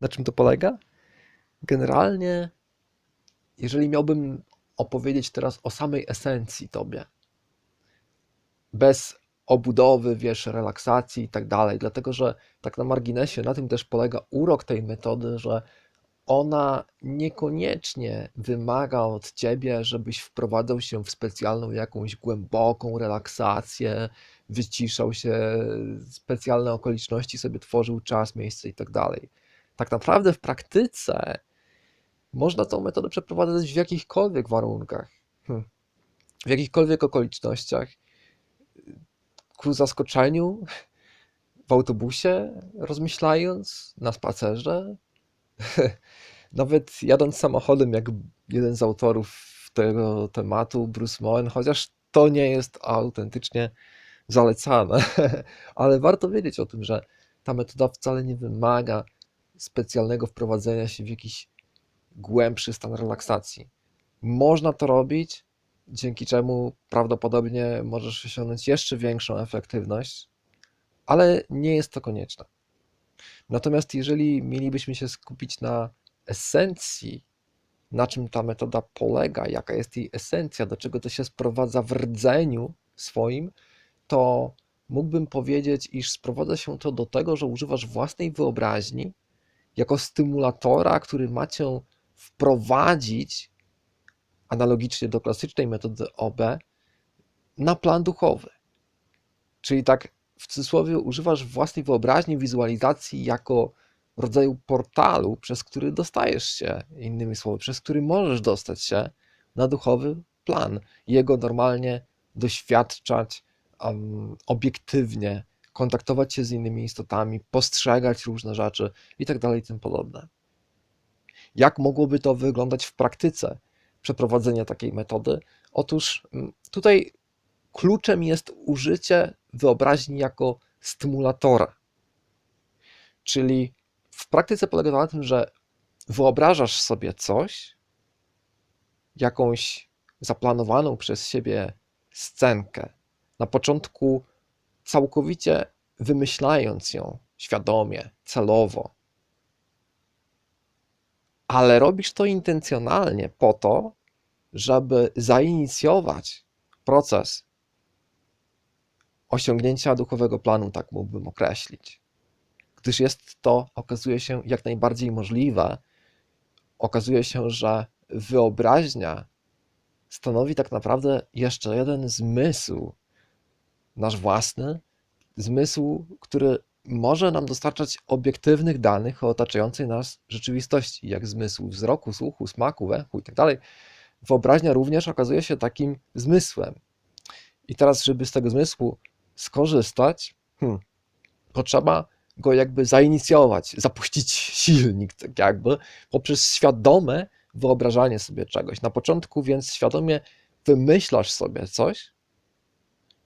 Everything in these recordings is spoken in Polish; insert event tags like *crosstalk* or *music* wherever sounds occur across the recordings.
Na czym to polega? Generalnie, jeżeli miałbym opowiedzieć teraz o samej esencji tobie, bez obudowy, wiesz, relaksacji i tak dalej, dlatego że tak na marginesie, na tym też polega urok tej metody, że ona niekoniecznie wymaga od ciebie, żebyś wprowadzał się w specjalną jakąś głęboką relaksację, wyciszał się, specjalne okoliczności sobie tworzył czas, miejsce i tak dalej. Tak naprawdę w praktyce można tą metodę przeprowadzać w jakichkolwiek warunkach, hm. w jakichkolwiek okolicznościach. Ku zaskoczeniu w autobusie, rozmyślając, na spacerze, *laughs* nawet jadąc samochodem, jak jeden z autorów tego tematu, Bruce Moen, chociaż to nie jest autentycznie zalecane, *laughs* ale warto wiedzieć o tym, że ta metoda wcale nie wymaga specjalnego wprowadzenia się w jakiś głębszy stan relaksacji. Można to robić, dzięki czemu prawdopodobnie możesz osiągnąć jeszcze większą efektywność, ale nie jest to konieczne. Natomiast jeżeli mielibyśmy się skupić na esencji, na czym ta metoda polega, jaka jest jej esencja, do czego to się sprowadza w rdzeniu swoim, to mógłbym powiedzieć, iż sprowadza się to do tego, że używasz własnej wyobraźni jako stymulatora, który ma cię wprowadzić analogicznie do klasycznej metody OB na plan duchowy. Czyli tak w cudzysłowie używasz własnej wyobraźni, wizualizacji jako rodzaju portalu, przez który dostajesz się, innymi słowy, przez który możesz dostać się na duchowy plan, jego normalnie doświadczać um, obiektywnie, kontaktować się z innymi istotami, postrzegać różne rzeczy itd. Tak i tym podobne. Jak mogłoby to wyglądać w praktyce przeprowadzenia takiej metody? Otóż mm, tutaj kluczem jest użycie wyobraźni jako stymulatora. Czyli w praktyce polega to na tym, że wyobrażasz sobie coś, jakąś zaplanowaną przez siebie scenkę, na początku całkowicie wymyślając ją świadomie, celowo. Ale robisz to intencjonalnie po to, żeby zainicjować proces osiągnięcia duchowego planu, tak mógłbym określić. Gdyż jest to, okazuje się, jak najbardziej możliwe. Okazuje się, że wyobraźnia stanowi tak naprawdę jeszcze jeden zmysł, nasz własny, zmysł, który może nam dostarczać obiektywnych danych o otaczającej nas rzeczywistości, jak zmysł wzroku, słuchu, smaku, węchu itd. Tak Wyobraźnia również okazuje się takim zmysłem. I teraz, żeby z tego zmysłu skorzystać, hmm, potrzeba go jakby zainicjować, zapuścić silnik, tak jakby, poprzez świadome wyobrażanie sobie czegoś. Na początku więc świadomie wymyślasz sobie coś,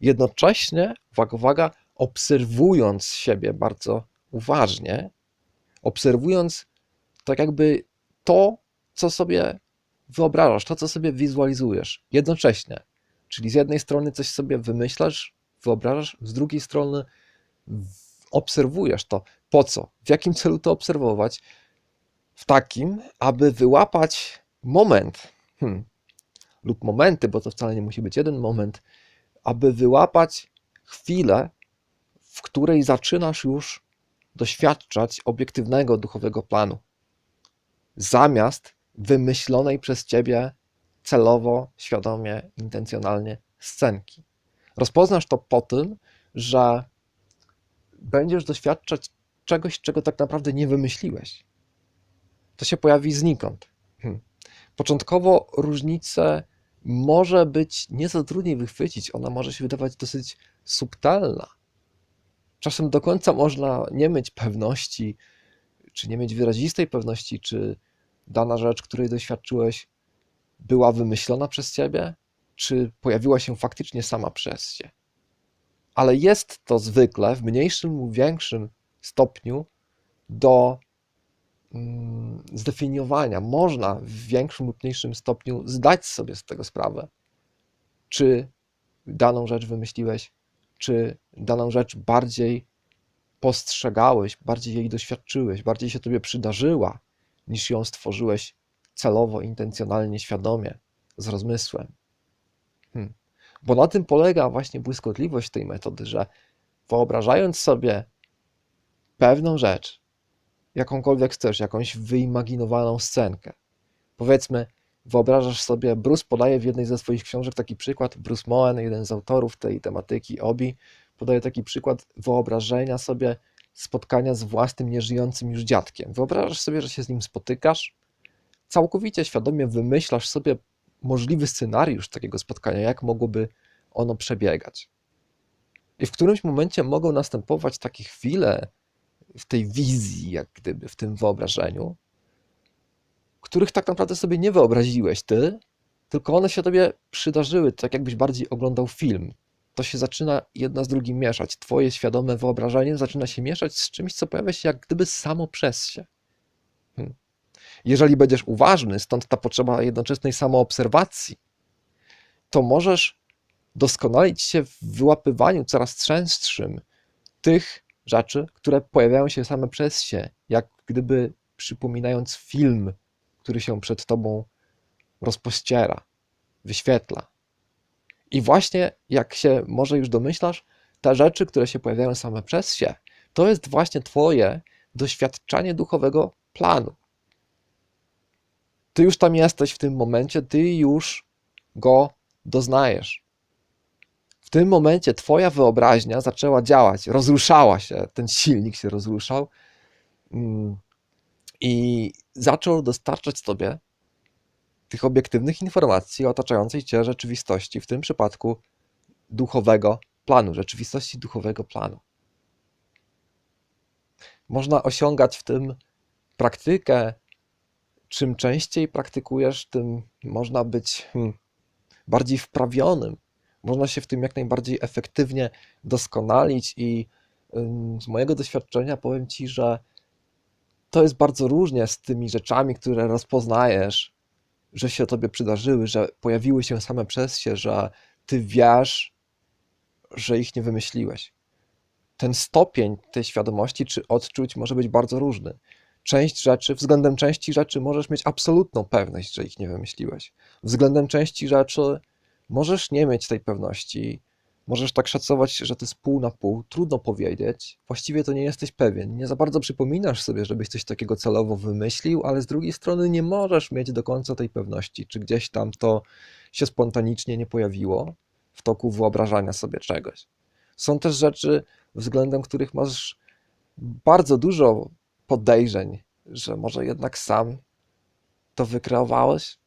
jednocześnie, uwaga, uwaga, obserwując siebie bardzo uważnie, obserwując tak jakby to, co sobie wyobrażasz, to, co sobie wizualizujesz, jednocześnie. Czyli z jednej strony coś sobie wymyślasz, wyobrażasz, z drugiej strony obserwujesz to. Po co? W jakim celu to obserwować? W takim, aby wyłapać moment hmm, lub momenty, bo to wcale nie musi być jeden moment, aby wyłapać chwilę, w której zaczynasz już doświadczać obiektywnego duchowego planu, zamiast wymyślonej przez ciebie celowo, świadomie, intencjonalnie scenki. Rozpoznasz to po tym, że będziesz doświadczać czegoś, czego tak naprawdę nie wymyśliłeś. To się pojawi znikąd. Hmm. Początkowo różnicę może być nieco trudniej wychwycić, ona może się wydawać dosyć subtelna. Czasem do końca można nie mieć pewności, czy nie mieć wyrazistej pewności, czy dana rzecz, której doświadczyłeś, była wymyślona przez ciebie, czy pojawiła się faktycznie sama przez ciebie ale jest to zwykle w mniejszym lub większym stopniu do zdefiniowania. Można w większym lub mniejszym stopniu zdać sobie z tego sprawę, czy daną rzecz wymyśliłeś, czy daną rzecz bardziej postrzegałeś, bardziej jej doświadczyłeś, bardziej się tobie przydarzyła, niż ją stworzyłeś celowo, intencjonalnie, świadomie, z rozmysłem. Hmm. Bo na tym polega właśnie błyskotliwość tej metody, że wyobrażając sobie pewną rzecz, jakąkolwiek chcesz, jakąś wyimaginowaną scenkę, powiedzmy, wyobrażasz sobie, Bruce podaje w jednej ze swoich książek taki przykład, Bruce Moen, jeden z autorów tej tematyki, Obi, podaje taki przykład wyobrażenia sobie spotkania z własnym nieżyjącym już dziadkiem. Wyobrażasz sobie, że się z nim spotykasz, całkowicie świadomie wymyślasz sobie możliwy scenariusz takiego spotkania, jak mogłoby ono przebiegać. I w którymś momencie mogą następować takie chwile w tej wizji, jak gdyby, w tym wyobrażeniu, których tak naprawdę sobie nie wyobraziłeś ty, tylko one się tobie przydarzyły, tak jakbyś bardziej oglądał film. To się zaczyna jedno z drugim mieszać. Twoje świadome wyobrażenie zaczyna się mieszać z czymś, co pojawia się jak gdyby samo przez się. Hmm. Jeżeli będziesz uważny, stąd ta potrzeba jednoczesnej samoobserwacji, to możesz doskonalić się w wyłapywaniu coraz częstszym tych rzeczy, które pojawiają się same przez się, jak gdyby przypominając film, który się przed tobą rozpościera, wyświetla. I właśnie, jak się może już domyślasz, te rzeczy, które się pojawiają same przez się, to jest właśnie Twoje doświadczanie duchowego planu. Ty już tam jesteś w tym momencie, ty już go doznajesz. Tym momencie Twoja wyobraźnia zaczęła działać, rozruszała się, ten silnik się rozruszał mm, i zaczął dostarczać Tobie tych obiektywnych informacji otaczającej Cię rzeczywistości, w tym przypadku duchowego planu, rzeczywistości duchowego planu. Można osiągać w tym praktykę. Czym częściej praktykujesz, tym można być hmm, bardziej wprawionym. Można się w tym jak najbardziej efektywnie doskonalić, i z mojego doświadczenia powiem Ci, że to jest bardzo różnie z tymi rzeczami, które rozpoznajesz, że się tobie przydarzyły, że pojawiły się same przez się, że ty wiesz, że ich nie wymyśliłeś. Ten stopień tej świadomości czy odczuć może być bardzo różny. Część rzeczy, względem części rzeczy możesz mieć absolutną pewność, że ich nie wymyśliłeś. Względem części rzeczy możesz nie mieć tej pewności, Możesz tak szacować, że to jest pół na pół, trudno powiedzieć. Właściwie to nie jesteś pewien. Nie za bardzo przypominasz sobie, żebyś coś takiego celowo wymyślił, ale z drugiej strony nie możesz mieć do końca tej pewności, czy gdzieś tam to się spontanicznie nie pojawiło w toku wyobrażania sobie czegoś. Są też rzeczy, względem których masz bardzo dużo podejrzeń, że może jednak sam to wykreowałeś.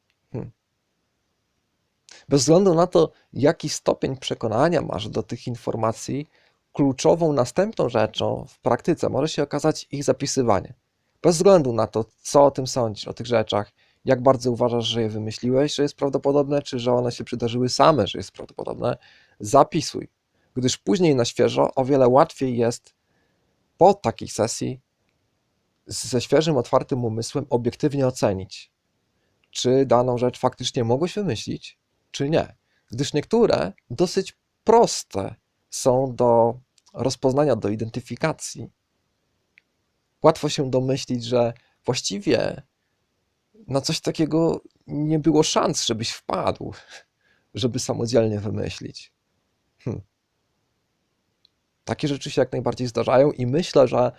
Bez względu na to, jaki stopień przekonania masz do tych informacji, kluczową następną rzeczą w praktyce może się okazać ich zapisywanie. Bez względu na to, co o tym sądzisz, o tych rzeczach, jak bardzo uważasz, że je wymyśliłeś, że jest prawdopodobne, czy że one się przydarzyły same, że jest prawdopodobne, zapisuj, gdyż później na świeżo o wiele łatwiej jest po takiej sesji ze świeżym, otwartym umysłem obiektywnie ocenić, czy daną rzecz faktycznie mogłeś wymyślić, czy nie. Gdyż niektóre dosyć proste są do rozpoznania, do identyfikacji. Łatwo się domyślić, że właściwie na coś takiego nie było szans, żebyś wpadł, żeby samodzielnie wymyślić. Hm. Takie rzeczy się jak najbardziej zdarzają i myślę, że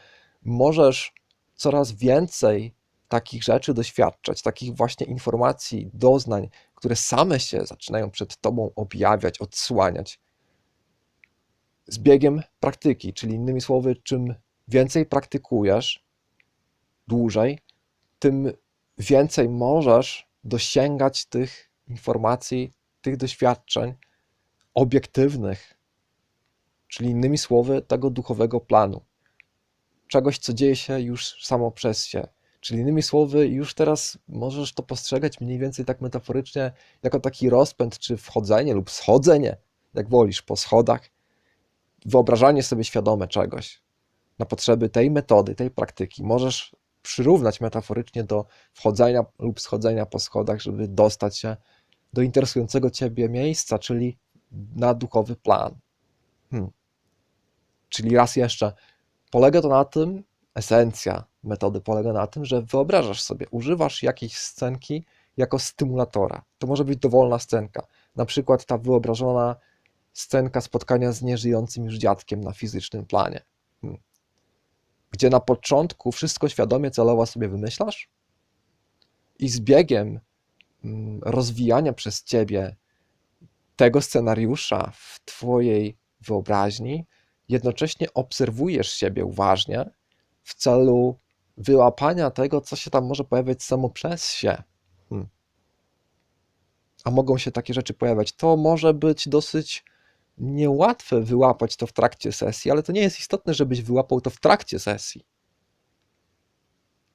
możesz coraz więcej takich rzeczy doświadczać, takich właśnie informacji, doznań, które same się zaczynają przed tobą objawiać, odsłaniać. Z biegiem praktyki, czyli innymi słowy, czym więcej praktykujesz dłużej, tym więcej możesz dosięgać tych informacji, tych doświadczeń obiektywnych, czyli innymi słowy, tego duchowego planu. Czegoś, co dzieje się już samo przez się, Czyli innymi słowy, już teraz możesz to postrzegać mniej więcej tak metaforycznie, jako taki rozpęd, czy wchodzenie lub schodzenie, jak wolisz, po schodach, wyobrażanie sobie świadome czegoś na potrzeby tej metody, tej praktyki. Możesz przyrównać metaforycznie do wchodzenia lub schodzenia po schodach, żeby dostać się do interesującego ciebie miejsca, czyli na duchowy plan. Hmm. Czyli raz jeszcze, Polega to na tym, esencja metody polega na tym, że wyobrażasz sobie, używasz jakiejś scenki jako stymulatora. To może być dowolna scenka, na przykład ta wyobrażona scenka spotkania z nieżyjącym już dziadkiem na fizycznym planie, hmm. gdzie na początku wszystko świadomie, celowo sobie wymyślasz i z biegiem mm, rozwijania przez ciebie tego scenariusza w twojej wyobraźni, jednocześnie obserwujesz siebie uważnie w celu wyłapania tego, co się tam może pojawiać samo przez się. Hmm. A mogą się takie rzeczy pojawiać. To może być dosyć niełatwe wyłapać to w trakcie sesji, ale to nie jest istotne, żebyś wyłapał to w trakcie sesji.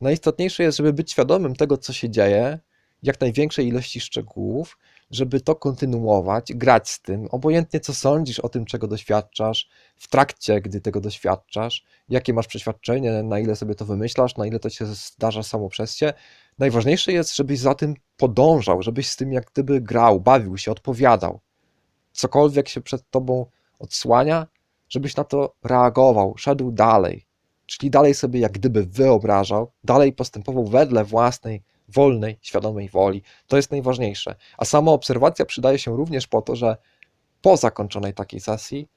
Najistotniejsze jest, żeby być świadomym tego, co się dzieje, jak największej ilości szczegółów, żeby to kontynuować, grać z tym, obojętnie co sądzisz o tym, czego doświadczasz, w trakcie, gdy tego doświadczasz, jakie masz przeświadczenie, na ile sobie to wymyślasz, na ile to się zdarza samo przez się. Najważniejsze jest, żebyś za tym podążał, żebyś z tym jak gdyby grał, bawił się, odpowiadał. Cokolwiek się przed tobą odsłania, żebyś na to reagował, szedł dalej, czyli dalej sobie jak gdyby wyobrażał, dalej postępował wedle własnej wolnej, świadomej woli. To jest najważniejsze. A sama obserwacja przydaje się również po to, że po zakończonej takiej sesji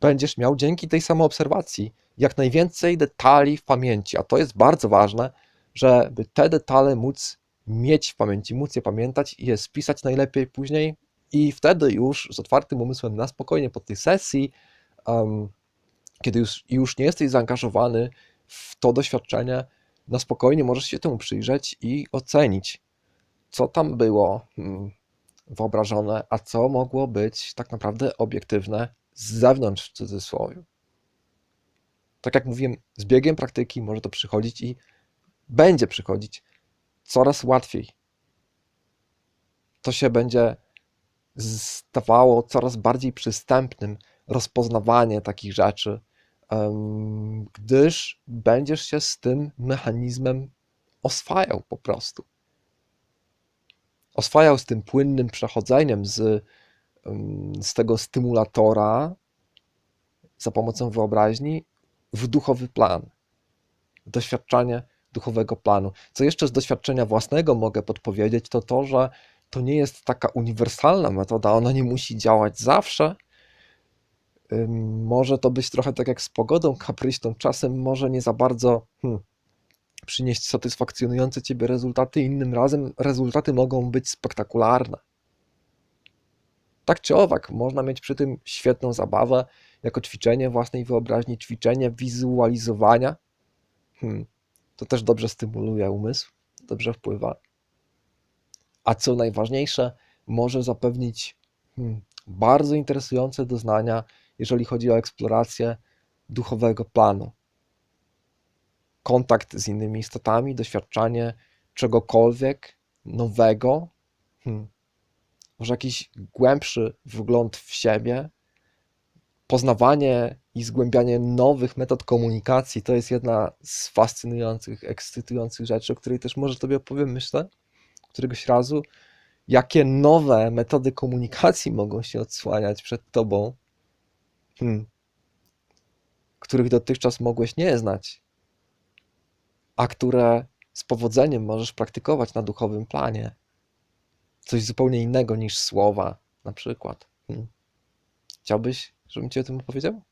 będziesz miał dzięki tej samoobserwacji jak najwięcej detali w pamięci, a to jest bardzo ważne, żeby te detale móc mieć w pamięci, móc je pamiętać i je spisać najlepiej później i wtedy już z otwartym umysłem na spokojnie po tej sesji, um, kiedy już, już nie jesteś zaangażowany w to doświadczenie, na spokojnie możesz się temu przyjrzeć i ocenić, co tam było hmm, wyobrażone, a co mogło być tak naprawdę obiektywne z zewnątrz w cudzysłowie. Tak jak mówiłem, z biegiem praktyki może to przychodzić i będzie przychodzić coraz łatwiej. To się będzie stawało coraz bardziej przystępnym rozpoznawanie takich rzeczy, gdyż będziesz się z tym mechanizmem oswajał po prostu. Oswajał z tym płynnym przechodzeniem z, z tego stymulatora za pomocą wyobraźni w duchowy plan. Doświadczanie duchowego planu. Co jeszcze z doświadczenia własnego mogę podpowiedzieć, to to, że to nie jest taka uniwersalna metoda, ona nie musi działać zawsze, może to być trochę tak jak z pogodą kapryśną, czasem może nie za bardzo hmm, przynieść satysfakcjonujące ciebie rezultaty, innym razem rezultaty mogą być spektakularne. Tak czy owak, można mieć przy tym świetną zabawę, jako ćwiczenie własnej wyobraźni, ćwiczenie wizualizowania. Hmm, to też dobrze stymuluje umysł, dobrze wpływa. A co najważniejsze, może zapewnić hmm, bardzo interesujące doznania jeżeli chodzi o eksplorację duchowego planu. Kontakt z innymi istotami, doświadczanie czegokolwiek nowego, hmm. może jakiś głębszy wgląd w siebie, poznawanie i zgłębianie nowych metod komunikacji to jest jedna z fascynujących, ekscytujących rzeczy, o której też może Tobie opowiem, myślę, któregoś razu. Jakie nowe metody komunikacji mogą się odsłaniać przed Tobą, hmm, których dotychczas mogłeś nie znać, a które z powodzeniem możesz praktykować na duchowym planie. Coś zupełnie innego niż słowa, na przykład. Hmm. Chciałbyś, żebym ci o tym opowiedział?